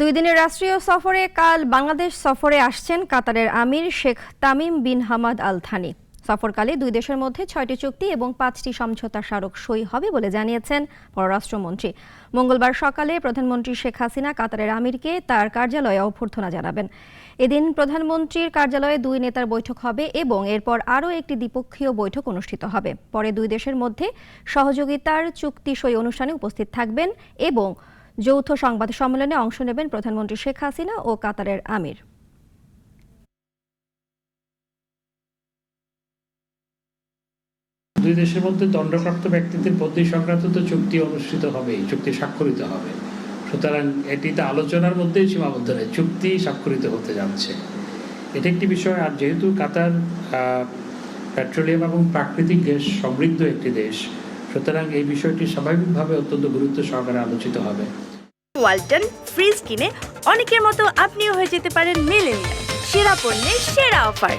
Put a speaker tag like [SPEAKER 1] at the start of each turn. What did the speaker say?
[SPEAKER 1] দুই দিনের রাষ্ট্রীয় সফরে কাল বাংলাদেশ সফরে আসছেন কাতারের আমির Sheikh Tamim bin Hamad Al Thani সফরকালে দুই দেশের মধ্যে ছয়টি চুক্তি এবং পাঁচটি সমঝোতা স্মারক সই হবে বলে জানিয়েছেন পররাষ্ট্রমন্ত্রী। মঙ্গলবার সকালে প্রধানমন্ত্রী শেখ হাসিনা কাতারের আমিরকে তার কার্যালয়ে অভ্যর্থনা জানাবেন। এদিন প্রধানমন্ত্রীর কার্যালয়ে দুই নেতার বৈঠক হবে এবং এরপর আরও একটি দ্বিপক্ষীয় বৈঠক অনুষ্ঠিত হবে। পরে দুই দেশের মধ্যে সহযোগিতার চুক্তি সই অনুষ্ঠানে উপস্থিত থাকবেন এবং যৌথ সংবাদ সম্মেলনে অংশ নেবেন প্রধানমন্ত্রী শেখ হাসিনা ও কাতারের আমির।
[SPEAKER 2] দুই দেশের মধ্যে দণ্ডপ্রাপ্ত ব্যক্তিদের বদলি সংক্রান্ত তো চুক্তি অনুষ্ঠিত হবে চুক্তি স্বাক্ষরিত হবে। সুতরাং এটিতে আলোচনার মধ্যেই সীমাবদ্ধ নেই চুক্তি স্বাক্ষরিত হতে যাচ্ছে। এটা একটি বিষয়, আর যেহেতু কাতার পেট্রোলিয়াম এবং প্রাকৃতিক গ্যাস সমৃদ্ধ একটি দেশ সুতরাং এই বিষয়টি স্বাভাবিকভাবে অত্যন্ত গুরুত্ব সহকারে আলোচিত হবে।
[SPEAKER 3] ওয়ালটন ফ্রিজ কিনে অনেকের মতো আপনিও হয়ে যেতে পারেন মিলেনিয়াল। সেরা পণ্যের সেরা অফার।